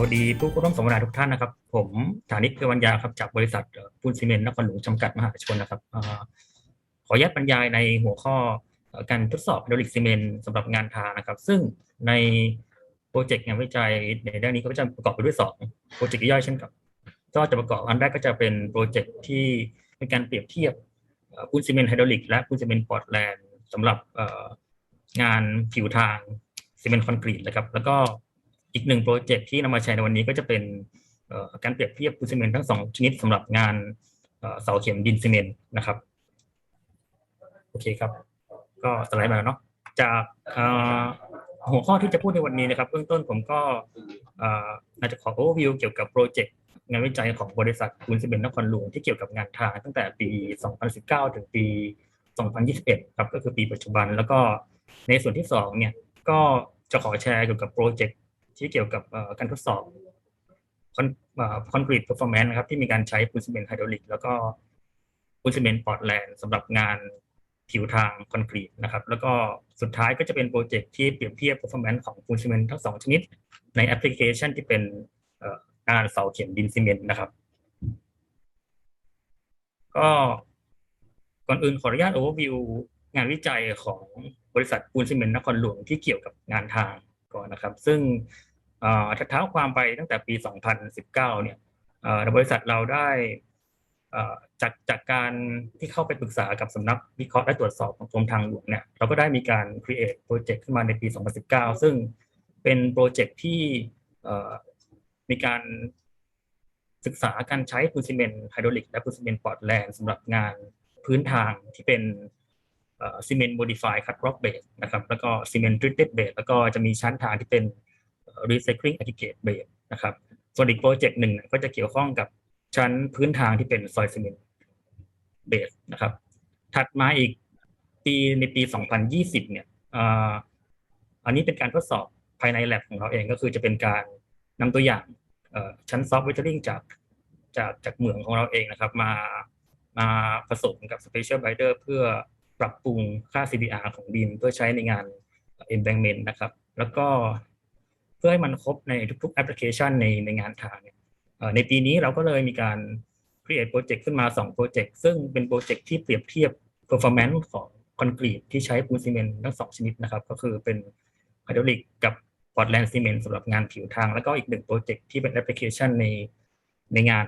วัสดีผู้ร่วมสัมมนาทุกท่านนะครับ ผมฐานิตเกวัญญาครับจากบริษัทปูนซีเมนต์นครหลวงจำกัดมหาชนนะครับขออนุญาตบรรยายในหัวข้อการทดสอบไฮดรอลิกซีเมนต์สำหรับงานทานะครับ ซึ่งในโปรเจกต์งานวิจัยในด้านนี้ก็จะประกอบไปด้วยสองโปรเจกต์ย่อยเช่นกันก็จะประกอบอันแรกก็จะเป็นโปรเจกต์ที่เป็นการเปรียบเทียบปูนซีเมนต์ไฮดรอลิกและปูนซีเมนต์พอร์ตแลนด์สำหรับงานผิวทางซีเมนต์คอนกรีตนะครับแล้วก็ อีกหนึ่งโปรเจกต์ที่นำมาใช้ในวันนี้ก็จะเป็นการเปรียบเทียบปูนซีเมนต์ทั้งสองชนิดสำหรับงานเสาเข็มดินซีเมนต์นะครับโอเคครับ ก็สไลด์มาเนาะจากหัวข้อที่จะพูดในวันนี้นะครับเบื้องต้นผมก็เอ่ออาจจะขอ overview เกี่ยวกับโปรเจกต์งานวิจัยของบริษัทปูนซีเมนต์นครหลวงที่เกี่ยวกับงานทางตั้งแต่ปี 2019 ถึงปี 2021 ครับก็คือปีปัจจุบัน แล้วก็ในส่วนที่สองเนี่ยก็จะขอแชร์เกี่ยวกับโปรเจกต์ ที่เกี่ยวกับการทดสอบคอนกรีตเพอร์ฟอร์แมนซ์นะครับที่มีการใช้ปูนซีเมนต์ไฮดรอลิกแล้วก็ปูนซีเมนต์พอร์ตแลนด์สำหรับงานผิวทางคอนกรีตนะครับ แล้วก็สุดท้ายก็จะเป็นโปรเจกต์ที่เปรียบเทียบ performance ของปูนซีเมนต์ทั้งสองชนิด ในแอปพลิเคชันที่เป็นงานเสาเข็มดินซีเมนต์นะครับ ก็ก่อนอื่นขออนุญาต overview งานวิจัยของบริษัทปูนซีเมนต์นครหลวงที่เกี่ยวกับงานทางก่อนนะครับ ซึ่ง เอ่อถ้าเท้าความไปตั้งแต่ปี 2019 เนี่ยบริษัทเราได้จากจากการที่เข้าไปปรึกษากับสำนักวิเคราะห์และตรวจสอบของกรมทางหลวงเนี่ยเราก็ได้มีการ create โปรเจกต์ขึ้นมาในปี 2019 ซึ่งเป็นโปรเจกต์ที่มีการศึกษาการใช้ปูนซีเมนต์ไฮดรอลิกและปูนซีเมนต์พอร์ตแลนด์สำหรับงานพื้นทางที่เป็นซีเมนต์โมดิฟายคัตร็อกเบสนะครับแล้วก็ซีเมนต์ทริตเต็ดเบสแล้วก็จะมีชั้นทางที่เป็น recycling aggregate base นะครับส่วนอีกโปรเจกต์หนึ่งก็จะเกี่ยวข้องกับชั้นพื้นทางที่เป็นซอยซีเมนต์เบสนะครับ ถัดมาอีกปีในปี 2020 เนี่ยอันนี้เป็นการทดสอบภายใน lab ของเราเองก็คือจะเป็นการนำตัวอย่างชั้นซอฟต์แวร์ลิงจากจากจากเหมืองของเราเองนะครับ มามาผสมกับ Special Binder เพื่อปรับปรุงค่า CBR ของดินเพื่อใช้ในงาน embankment นะครับ แล้วก็ พื่อให้มันครบในทุกๆแอปพลิเคชันในในงานทางเนี่ยในปีนี้เราก็เลยมีการ create โปรเจกต์ขึ้นมา2โปรเจกต์ซึ่งเป็นโปรเจกต์ที่เปรียบเทียบ performance ของคอนกรีตที่ใช้ปูนซีเมนต์ทั้งสองชนิดนะครับ ก็คือเป็นไฮดรอลิกกับพอร์ตแลนด์ซีเมนต์สำหรับงานผิวทาง แล้วก็อีกหนึ่งโปรเจกต์ที่เป็นแอปพลิเคชันในในงาน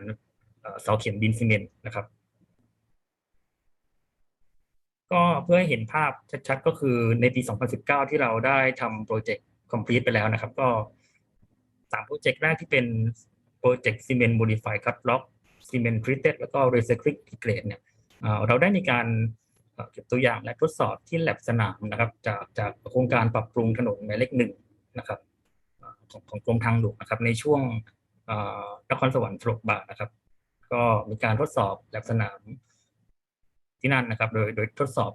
เอ่อเสาเข็มดินซีเมนต์นะครับ ก็เพื่อให้เห็นภาพชัดๆ ก็คือในปี 2019 ที่เราได้ทำโปรเจกต์ complete ไปแล้วนะครับ ก็สามโปรเจกต์แรกที่เป็นโปรเจกต์ซีเมนต์ modify cut block ซีเมนต์ treated แล้วก็ recycling grade เนี่ยเราได้มีการเก็บตัวอย่างและทดสอบที่แลบสนามนะครับ จากจากโครงการปรับปรุงถนนหมายเลขหนึ่งนะครับของของกรมทางหลวงนะครับ ในช่วงนครสวรรค์ถลกบาทนะครับ ก็มีการทดสอบแลบสนามที่นั่นนะครับ โดยโดยทดสอบ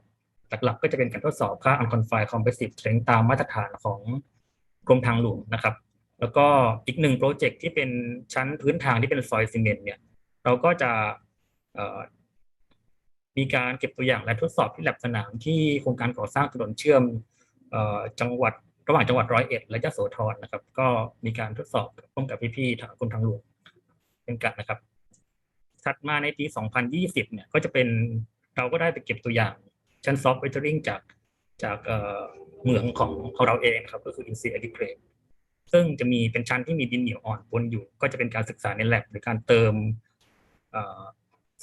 หลักๆ ก็จะเป็นการทดสอบค่า unconfined compressive strength ตามมาตรฐานของ กรมทางหลวงนะครับ แล้วก็อีกหนึ่งโปรเจกต์ที่เป็นชั้นพื้นทางที่เป็นซอยซีเมนต์เนี่ย เราก็จะมีการเก็บตัวอย่างและทดสอบที่แลบสนามที่โครงการก่อสร้างถนนเชื่อมจังหวัดระหว่างจังหวัดร้อยเอ็ดและยะโสธรนะครับ ก็มีการทดสอบร่วมกับพี่ๆทางกรมทางหลวงเป็นกันนะครับ ถัดมาในปี 2020 เนี่ยก็จะเป็นเราก็ได้ไปเก็บตัวอย่างชั้นซอฟต์แวร์ริงจากจาก เหมืองของของเราเองครับก็คือ i n s i a g r a d e ซึ่งจะมีเป็นชั้นที่มีดินเหนียวอ่อนปนอยู่ ก็จะเป็นการศึกษาใน lab หรือการเติมเอ่อ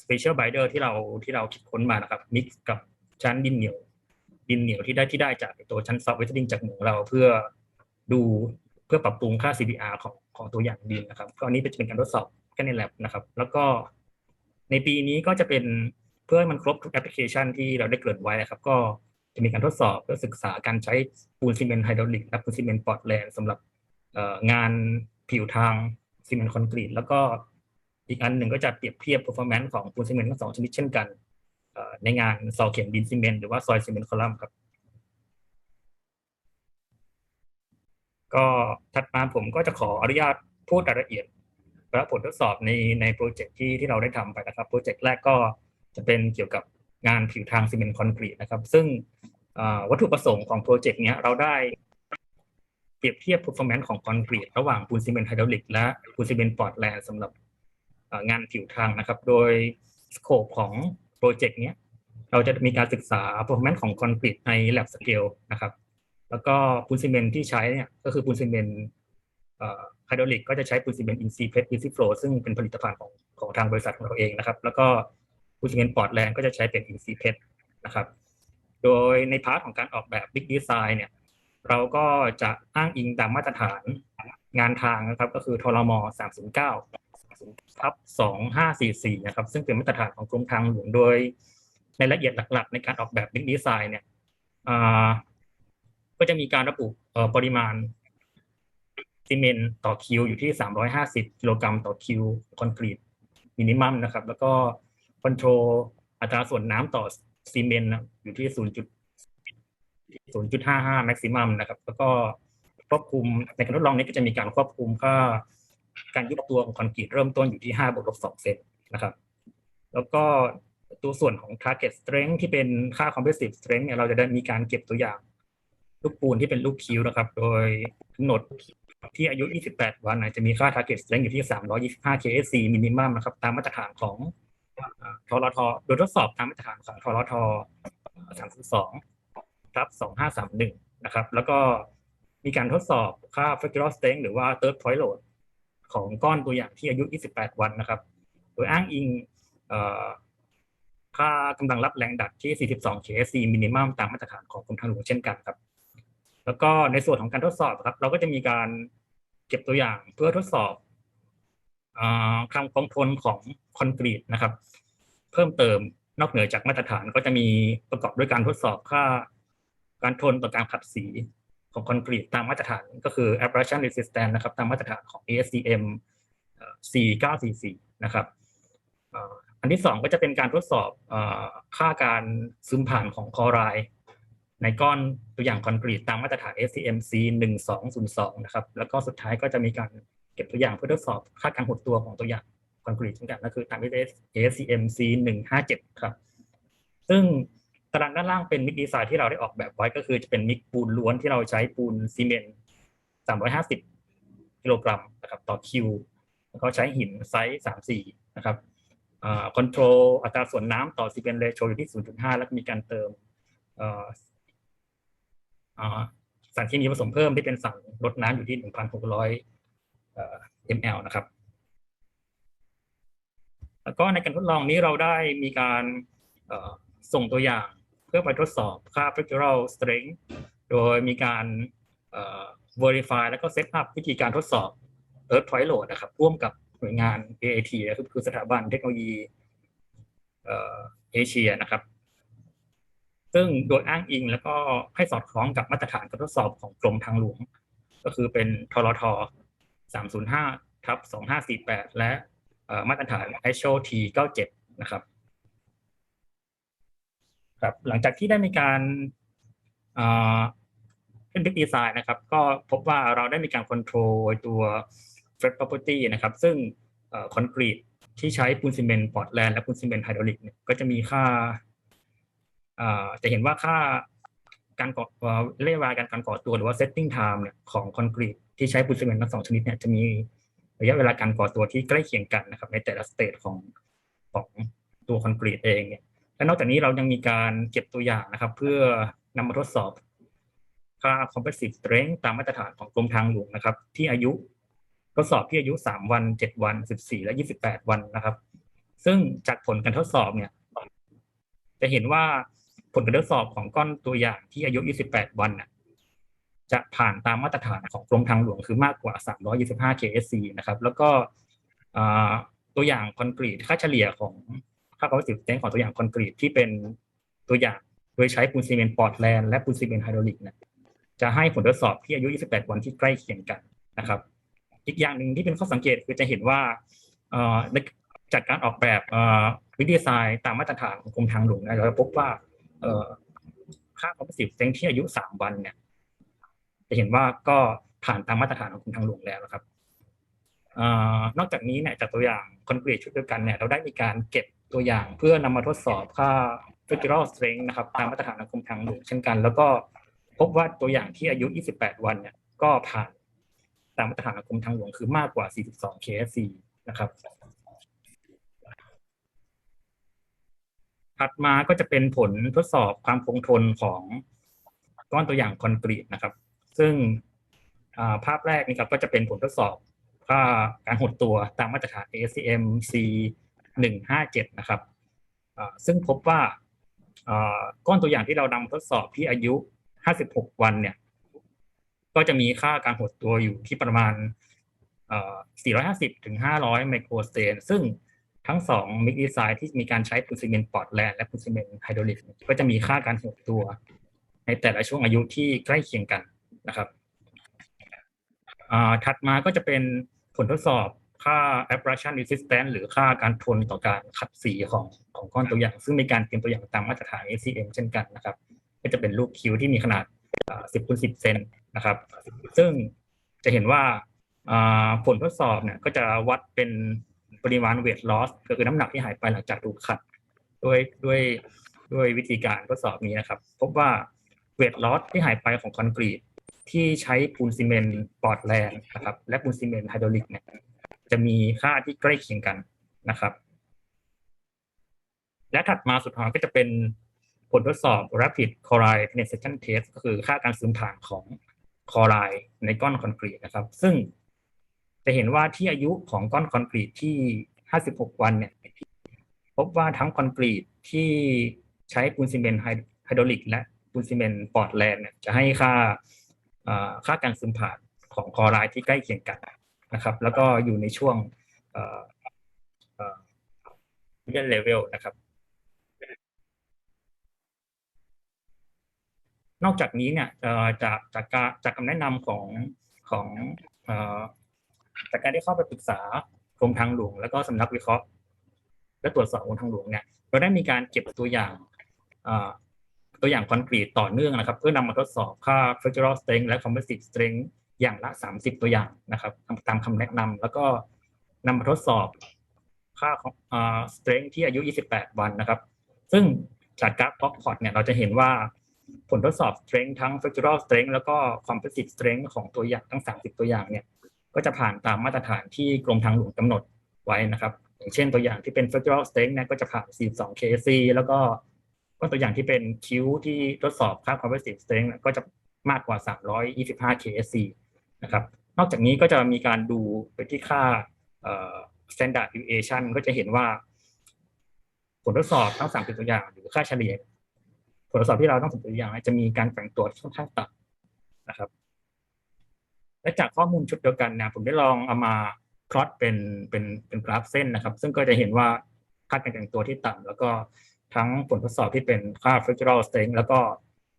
special binder ที่เราที่เราคิดค้นมานะครับ mix กับชั้นดินเหนียว ดินเหนียวที่ได้ที่ได้จากตัวชั้นซอฟต์แวร์ริงจากเหมืองเราเพื่อดูเพื่อปรับปรุงค่า CBR ของของตัวอย่างดินนะครับ ก็อันนี้เป็นการทดสอบแค่ใน lab นะครับ แล้วก็ในปีนี้ก็จะเป็นเพื่อให้มันครบทุกแอปพลิเคชันที่เราได้เกริ่นไว้ครับ ก็ จะมีการทดสอบเพื่อศึกษาการใช้ปูนซีเมนต์ไฮดรอลิกและปูนซีเมนต์พอร์ตแลนด์สำหรับงานผิวทางซีเมนต์คอนกรีตแล้วก็อีกอันหนึ่งก็จะเปรียบเทียบ performance ของปูนซีเมนต์ทั้งสองชนิดเช่นกันในงานเสาเข็มดินซีเมนต์หรือว่าซอยซีเมนต์คอลัมน์ครับก็ถัดมาผมก็จะขออนุญาตพูดรายละเอียดและผลทดสอบในในโปรเจกต์ที่ที่เราได้ทำไปนะครับโปรเจกต์แรกก็จะเป็นเกี่ยวกับ งานผิวทางซีเมนต์คอนกรีตนะครับ ซึ่งวัตถุประสงค์ของโปรเจกต์นี้เราได้เปรียบเทียบ performance ของคอนกรีตระหว่างปูนซีเมนต์ไฮดรอลิกและปูนซีเมนต์ปอร์ตแลนด์สำหรับงานผิวทางนะครับ โดยสโคปของโปรเจกต์นี้เราจะมีการศึกษา performance ของคอนกรีตใน lab scale นะครับ แล้วก็ปูนซีเมนต์ที่ใช้เนี่ยก็คือปูนซีเมนต์ไฮดรอลิกก็จะใช้ปูนซีเมนต์อินซีเพชอินซีโฟลซึ่งเป็นผลิตภัณฑ์ของของทางบริษัทของเราเองนะครับ แล้วก็ ปูนซีเนต์ปอร์ตแลนด์ก็จะใช้เป็นอินซีเพชนะครับ โดยในพาร์ทของการออกแบบ Big Design เนี่ย เราก็จะอ้างอิงตามมาตรฐานงานทางนะครับ ก็คือทรม309ทับ2544 นะครับ ซึ่งเป็นมาตรฐานของกรมทางหลวงโดยในรายละเอียดหลักๆ ในการออกแบบ Big Design เนี่ยก็จะมีการระบุปริมาณซีเมนต์ต่อคิวอยู่ที่ 350 กิโลกรัมต่อคิวคอนกรีตมินิมัมนะครับ แล้วก็ คอนโทรลอัตราส่วนน้ำต่อซีเมนต์อยู่ที่ 0. 0.55 maximum นะครับ แล้วก็ควบคุมในการทดลองนี้ก็จะมีการควบคุมค่าการยุบตัวของคอนกรีตเริ่มต้นอยู่ที่5บวกลบ2เซนนะครับ แล้วก็ตัวส่วนของ target strength ที่เป็นค่า compressive strength เนี่ยเราจะได้มีการเก็บตัวอย่าง ลูกปูนที่เป็นลูกคิ้วนะครับ โดยกำหนดที่อายุ 28 วันจะมีค่า target strength อยู่ที่ 325 KSC minimum นะครับ ตามมาตรฐานของ ทรทโดยทดสอบตามมาตรฐานของทรท32ทับ2531นะครับ แล้วก็มีการทดสอบค่า fractional strength หรือว่า third point load ของก้อนตัวอย่างที่อายุ 28 วันนะครับ โดยอ้างอิงค่ากำลังรับแรงดันที่ 42 KSC minimum ตามมาตรฐานของกรมทางหลวงเช่นกันครับ แล้วก็ในส่วนของการทดสอบครับ เราก็จะมีการเก็บตัวอย่างเพื่อทดสอบอ่าความคงทนของคอนกรีตนะครับ เพิ่มเติมนอกเหนือจากมาตรฐานก็จะมีประกอบด้วยการทดสอบค่า การทนต่อการขัดสีของคอนกรีตตามมาตรฐานก็คือ abrasion resistance นะครับ ตามมาตรฐานของ ASTM เอ่อ4944 นะครับอันที่สองก็จะเป็นการทดสอบอค่าการซึมผ่านของคอไรด์ในก้อนตัวอย่างคอนกรีตตามมาตรฐาน SCMC 1202 นะครับ แล้วก็สุดท้ายก็จะมีการเก็บตัวอย่างเพื่อทดสอบค่าการหดตัวของตัวอย่าง คอนกรีตเช่นกันก็คือตาม ASCMC 157 ครับ ซึ่งตารางด้านล่างเป็นมิกดีไซน์ที่เราได้ออกแบบไว้ก็คือจะเป็นมิกปูนล้วนที่เราใช้ปูนซีเมนต์350 กิโลกรัมนะครับต่อคิว แล้วก็ใช้หินไซส์ 34 นะครับคอนโทรลอัตราส่วนน้ำต่อซีเมนต์เรโชอยู่ที่ 0.5 แล้วมีการเติมเอ่ออ่าสารเคมีผสมเพิ่มที่เป็นสั่งลดน้ำอยู่ที่ 1,600เอ่อ ml นะครับ แล้วก็ในการทดลองนี้เราได้มีการส่งตัวอย่างเพื่อไปทดสอบค่า fractional strength โดยมีการเอ่อ verify แล้วก็ set up วิธีการทดสอบ Earth Point Load นะครับร่วมกับหน่วยงาน AIT นะครับคือสถาบันเทคโนโลยีเอเชียนะครับ ซึ่งโดยอ้างอิงแล้วก็ให้สอดคล้องกับมาตรฐานการทดสอบของกรมทางหลวง ก็คือเป็นทรท305ทับ2548 และ มาตรฐาน ISO T97 นะครับครับหลังจากที่ได้มีการเอ่อเป็นบิ๊กดีไซน์นะครับ ก็พบว่าเราได้มีการคอนโทรลตัว f r e t property นะครับ ซึ่งคอนกรีตที่ใช้ปูนซีเมนต์พอร์ตแลนด์และปูนซีเมนต์ไฮดรอลิกเนี่ยก็จะมีค่าจะเห็นว่าค่าการก่อเอ่อเรียกว่าการก่อตัวหรือว่า setting time เนี่ยของคอนกรีตที่ใช้ปูนซีเมนต์ทั้งสองชนิดเนี่ยจะมี ระยะเวลาการก่อตัวที่ใกล้เคียงกันนะครับ ในแต่ละสเตจของของตัวคอนกรีตเองเนี่ยและนอกจากนี้เรายังมีการเก็บตัวอย่างนะครับ เพื่อนำมาทดสอบค่า compressive strength ตามมาตรฐานของกรมทางหลวงนะครับ ที่อายุทดสอบที่อายุ 3 วัน 7 วัน 14 และ 28 วันนะครับ ซึ่งจากผลการทดสอบเนี่ย จะเห็นว่าผลการทดสอบของก้อนตัวอย่างที่อายุ 28 วันน่ะ จะผ่านตามมาตรฐานของกรมทางหลวงคือมากกว่า 325 KSC นะครับ แล้วก็ตัวอย่างคอนกรีตค่าเฉลี่ยของค่า compressive strength ของตัวอย่างคอนกรีตที่เป็นตัวอย่างโดยใช้ปูนซีเมนต์ปอร์ตแลนด์และปูนซีเมนต์ไฮดรอลิกนี่ยจะให้ผลทดสอบที่อายุ 28 วันที่ใกล้เคียงกันนะครับ อีกอย่างหนึ่งที่เป็นข้อสังเกตคือจะเห็นว่าจากการออกแบบวิดีไซน์ตามมาตรฐานของกรมทางหลวงเราจะพบว่าค่า compressive strength ที่อายุ 3 วันเนี่ย จะเห็นว่าก็ผ่านตามมาตรฐานของกรมทางหลวงแล้วนะครับอนอกจากนี้เนี่ยจากตัวอย่างคอนกรีตชุดเดียวกันเนี่ยเราได้มีการเก็บตัวอย่างเพื่อนำมาทดสอบค่า fractional strength นะครับตามมาตรฐานของกรมทางหลวงเช่นกัน แล้วก็พบว่าตัวอย่างที่อายุ 28 วันเนี่ยก็ผ่านตามมาตรฐานของกรมทางหลวงคือมากกว่า 42 KSC นะครับถัดมาก็จะเป็นผลทดสอบความคงทนของก้อนตัวอย่างคอนกรีตนะครับ ซึ่งาภาพแรกนี่ครับก็จะเป็นผลทดสอบค่าการหดตัวตามมาตรฐาน ASTM C 157นะครับซึ่งพบว่าก้อนตัวอย่างที่เรานำทดสอบที่อายุ 56 วันเนี่ย ก็จะมีค่าการหดตัวอยู่ที่ประมาณเอ่อ450 ถึง 500 ไมโครสเตนซึ่งทั้งสองมิกดีไซน์ที่มีการใช้ปูนซีเมนต์ปอร์ตแลนและปูนซีเมนต์ไฮดรอลิกก็จะมีค่าการหดตัว ในแต่ละช่วงอายุที่ใกล้เคียงกัน นะครับถัดมาก็จะเป็นผลทดสอบค่า abrasion resistance หรือค่าการทนต่อการขัดสีของของก้อนตัวอย่าง ซึ่งมีการเตรียมตัวอย่างตามมาตรฐาน ACM เช่นกันนะครับ ก็จะเป็นรูปคิ้วที่มีขนาด 10คูณ10 เซนนะครับ ซึ่งจะเห็นว่าอ่าผลทดสอบเนี่ยก็จะวัดเป็นปริมาณ weight loss ก็คือน้ำหนักที่หายไปหลังจากถูกขัดด้วยด้วยด้วยวิธีการทดสอบนี้นะครับ พบว่า weight loss ที่หายไปของคอนกรีต ที่ใช้ปูนซีเมนต์ปอร์ตแลนด์นะครับ และปูนซีเมนต์ไฮดรอลิกเนี่ยจะมีค่าที่ใกล้เคียงกันนะครับ และถัดมาสุดท้ายก็จะเป็นผลทดสอบ rapid chloride penetration test ก็คือค่าการซึมผ่านของคลอไรด์ในก้อนคอนกรีตนะครับ ซึ่งจะเห็นว่าที่อายุของก้อนคอนกรีตที่ 56 วันเนี่ยพบว่าทั้งคอนกรีตที่ใช้ปูนซีเมนต์ไฮดรอลิกและปูนซีเมนต์ปอร์ตแลนด์เนี่ยจะให้ค่า ค่าการซึมผ่านของคอไรด์ที่ใกล้เคียงกันนะครับ แล้วก็อยู่ในช่วงเอ่อเอ่อ median level นะครับ นอกจากนี้เนี่ยจากจากการจากคำแนะนำของของจากการที่เข้าไปปรึกษากรมทางหลวง แล้วก็สำนักวิเคราะห์ และตรวจสอบกรมทางหลวงเนี่ยเราได้มีการเก็บตัวอย่าง ตัวอย่างคอนกรีตต่อเนื่องนะครับ เพื่อนำมาทดสอบค่า structural strength และ composite strength อย่างละ 30 ตัวอย่างนะครับตามตามคำแนะนำแล้วก็นำมาทดสอบค่าของอ่อ strength ที่อายุ 28 วันนะครับ ซึ่งจากกราฟพ็อกพอตเนี่ยเราจะเห็นว่าผลทดสอบ strength ทั้ง structural strength แล้วก็ composite strength ของตัวอย่างทั้ง 30 ตัวอย่างเนี่ยก็จะผ่านตามมาตรฐานที่กรมทางหลวงกำหนดไว้นะครับ อย่างเช่นตัวอย่างที่เป็น structural strength เนี่ยก็จะผ่าน 42 KC แล้วก็ ก็ตัวอย่างที่เป็นคิ้วที่ทดสอบค่า composite strength ก็จะมากกว่า 325 KSC นะครับ นอกจากนี้ก็จะมีการดูไปที่ค่า standard deviation ก็จะเห็นว่า ผลทดสอบทั้ง30ตัวอย่างหรือค่าเฉลี่ย ผลทดสอบที่เราต้องส่งตัวอย่างจะมีการแบ่งตัวที่ค่อนข้างต่ำนะครับ และจากข้อมูลชุดเดียวกันนะผมได้ลองเอามาพลอตเป็นเป็นเป็นกราฟเส้นนะครับ ซึ่งก็จะเห็นว่าค่าการแบ่งตัวที่ต่ำแล้วก็ ทั้งผลทดสอบที่เป็นค่า fractional strength แล้วก็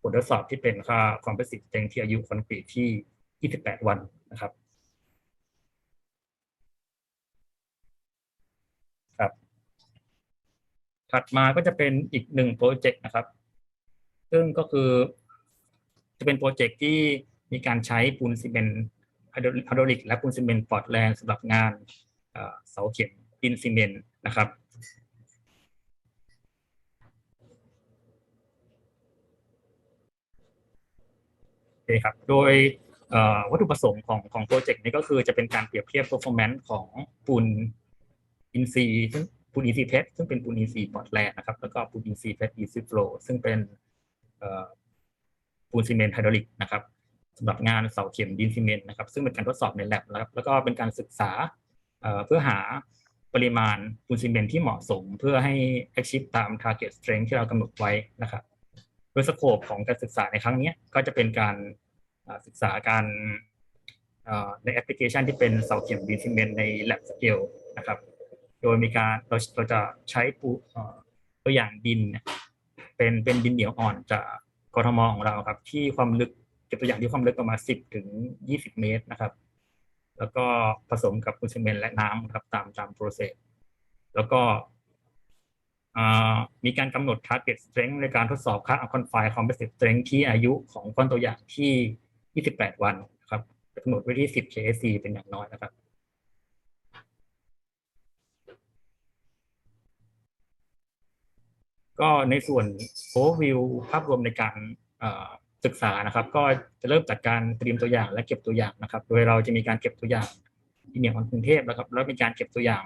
ผลทดสอบที่เป็นค่า composite strength ที่อายุคอนกรีตที่ 28 วันนะครับครับถัดมาก็จะเป็นอีกหนึ่งโปรเจกต์นะครับ ซึ่งก็คือจะเป็นโปรเจกต์ที่มีการใช้ปูนซีเมนต์ไฮโดรลิกและปูนซีเมนต์ปอร์ตแลนด์สำหรับงานเสาเข็มดินซีเมนต์นะครับ โอเคครับ โดยวัตถุประสงค์ของของโปรเจกต์นี้ก็คือจะเป็นการเปรียบเทียบ performance ของปูนอินซีซึ่งปูนอินซีเพชซึ่งเป็นปูนอินซีปอร์ตแลนด์นะครับ แล้วก็ปูนอินซีเพชอีซิโฟลซึ่งเป็นปูนซีเมนต์ไฮดรอลิกนะครับสำหรับงานเสาเข็มดินซีเมนต์นะครับ ซึ่งเป็นการทดสอบใน lab นะครับแล้วก็เป็นการศึกษาเพื่อหาปริมาณปูนซีเมนต์ที่เหมาะสม เพื่อให้ achieve ตาม target strength ที่เรากำหนดไว้นะครับ โดยสโคปของการศึกษาในครั้งนี้ก็จะเป็นการศึกษาการในแอปพลิเคชันที่เป็นเสาเข็มดินซีเมนใน lab scale นะครับ โดยมีการเราเราจะใช้ปูตัวอย่างดินเป็นเป็นดินเหนียวอ่อนจากกทมของเราครับ ที่ความลึกเก็บตัวอย่างที่ความลึกประมาณ 10 ถึง 20 เมตรนะครับ แล้วก็ผสมกับปูนซีเมนและน้ำครับตามตามโปรเซสแล้วก็ มีการกำหนด target strength ในการทดสอบค่า confined composite strength ที่อายุของก้อนตัวอย่างที่ 28 วันนะครับกำหนดไว้ที่ 10 KSC เป็นอย่างน้อยนะครับก็ในส่วน overview ภาพรวมในการศึกษานะครับ ก็จะเริ่มจากการเตรียมตัวอย่างและเก็บตัวอย่างนะครับ โดยเราจะมีการเก็บตัวอย่างที่เหนียวของกรุงเทพนะครับแล้วมีการเก็บตัวอย่าง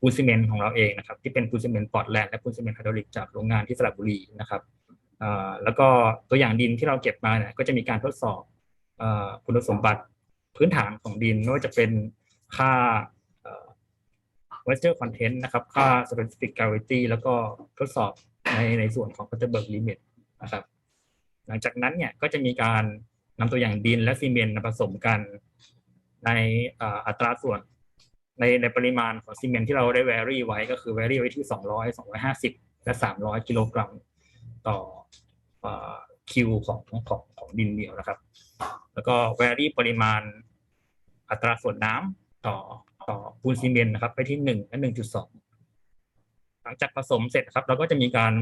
ปูนซีเมนต์ของเราเองนะครับ ที่เป็นปูนซีเมนต์ปอร์ตแลนด์และปูนซีเมนต์ไฮดรอลิกจากโรงงานที่สระบุรีนะครับแล้วก็ตัวอย่างดินที่เราเก็บมาเนี่ยก็จะมีการทดสอบอคุณสมบัติพื้นฐานของดินไม่ว่าจะเป็นค่า moisture content นะครับ ค่า specific gravity แล้วก็ทดสอบในในส่วนของ Cotterberg limit นะครับ หลังจากนั้นเนี่ยก็จะมีการนำตัวอย่างดินและซีเมนต์มาผสมกันในอัตราส่วน ในในปริมาณของซีเมนต์ที่เราได้แวรี่ไว้ก็คือแวรี่ไว้ที่ 200 250 และ 300 กิโลกรัมต่อคิวของของของดินเหนียวนะครับ แล้วก็แวรี่ปริมาณอัตราส่วนน้ำต่อต่อปูนซีเมนต์นะครับ ไปที่หนึ่งและหนึ่งจุดสองหลังจากผสมเสร็จครับ เราก็จะมีการ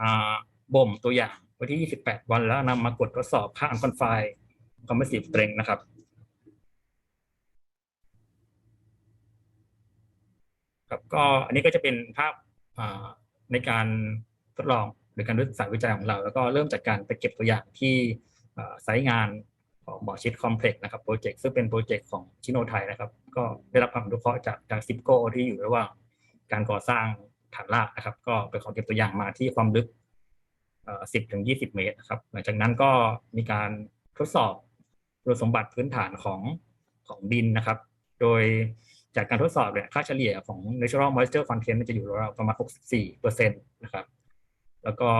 อ่าบ่มตัวอย่างไว้ที่ 28 วันแล้วนำมากดทดสอบค่าอันคอนไฟคอมเพรสซีฟเตรนนะครับ ครับก็อันนี้ก็จะเป็นภาพในการทดลองหรือการศึกษาวิจัยของเรา แล้วก็เริ่มจากการไปเก็บตัวอย่างที่ไซต์งานของหมอชิดคอมเพล็กซ์นะครับโปรเจกต์ซึ่งเป็นโปรเจกต์ของชิโนไทยนะครับ ก็ได้รับความอนุเคราะห์จากจากซิปโก้ที่อยู่ระหว่างการก่อสร้างฐานรากนะครับ ก็ไปขอเก็บตัวอย่างมาที่ความลึก 10ถึง20 เมตรนะครับหลังจากนั้นก็มีการทดสอบคุณสมบัติพื้นฐานของของดินนะครับ โดย จากการทดสอบเนี่ยค่าเฉลี่ยของ natural moisture content มันจะอยู่ราวประมาณ 64เปอร์เซ็นต์นะครับ แล้วก็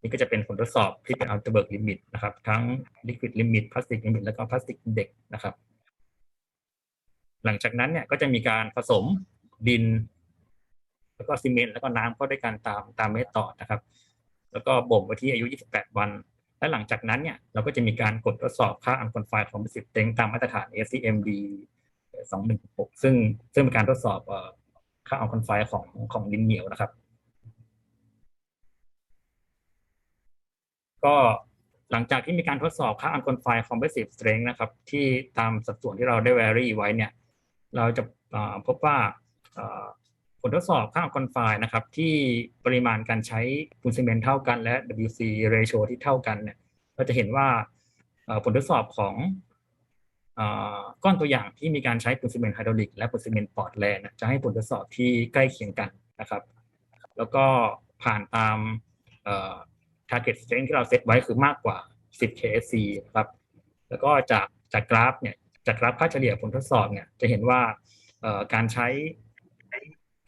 นี่ก็จะเป็นผลทดสอบที่เป็น Altenberg limit นะครับ ทั้ง liquid limit plastic limit แล้วก็ plastic index นะครับ หลังจากนั้นเนี่ยก็จะมีการผสมดิน แล้วก็ซีเมนต์แล้วก็น้ำเข้าด้วยกันตามตามเมธอดนะครับ แล้วก็บ่มไว้ที่อายุ 28 วันและหลังจากนั้นเนี่ยเราก็จะมีการกดทดสอบค่าอันคอนไฟของประสิทธิ์เต็งตามมาตรฐาน ACMD 216ซึ่งซึ่งเป็นการทดสอบค่าอันคอนไฟของของดินเหนียวนะครับ ก็หลังจากที่มีการทดสอบค่า unconfined compressive strength นะครับ ที่ตามสัดส่วนที่เราได้ vary ไว้เนี่ย เราจะาพบว่าผลทดสอบค่า unconfined นะครับ ที่ปริมาณการใช้ปูนซีเมนต์เท่ากันและ WC ratio ที่เท่ากันเนี่ยเราจะเห็นว่าผลทดสอบของ ก้อนตัวอย่างที่มีการใช้ปูนซีเมนต์ไฮดรอลิกและปูนซีเมนต์ปอร์ตแลนด์จะให้ผลทดสอบที่ใกล้เคียงกันนะครับ แล้วก็ผ่านตามเอ่อ target strength ที่เราเซตไว้คือมากกว่า 10 KSC นะครับ แล้วก็จากจากกราฟเนี่ยจากกราฟค่าเฉลี่ยผลทดสอบเนี่ยจะเห็นว่าการใช้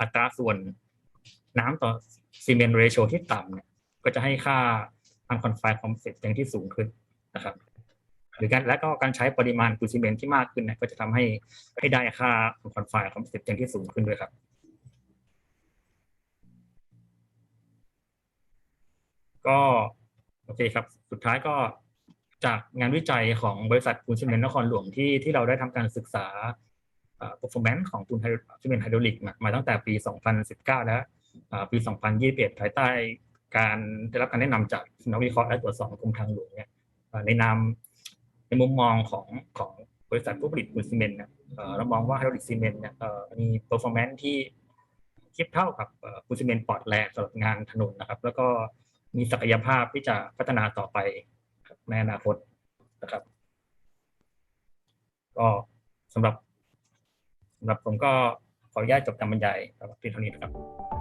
อัตราส่วนน้ำต่อซีเมนต์เรโชที่ต่ำเนี่ยก็จะให้ค่า unconfined composite อย่างที่สูงขึ้นนะครับ หรือการและก็การใช้ปริมาณปูนซีเมนต์ที่มากขึ้นเนี่ยก็จะทำให้ให้ได้ค่า unconfined composite อย่างที่สูงขึ้นด้วยครับก็โอเคครับ สุดท้ายก็จากงานวิจัยของบริษัทปูนซีเมนต์นครหลวงที่ที่เราได้ทำการศึกษาอ่อ performance ของปูนไฮโดรซีเมนต์ไฮดรอลิกมาตั้งแต่ปี 2019 และเอ่อปี 2021 ภายใต้การได้รับการแนะนำจากนักวิเคราะห์และตรวจสอบกรมทางหลวงเนี่ยในนาม ในมุมมองของของบริษัทผู้ผลิตปูนซีเมนต์นี่ยเรามองว่าไฮดรอลิกซีเมนต์เนี่ยมีเอ่อมี performance ที่เทียบเท่ากับปูนซีเมนต์ปอร์ตแลนสำหรับงานถนนนะครับ แล้วก็มีศักยภาพที่จะพัฒนาต่อไปในอนาคตนะครับ ก็สำหรับสำหรับผมก็ขออนุญาตจบการบรรยายครับเพียงเท่านี้นะครับ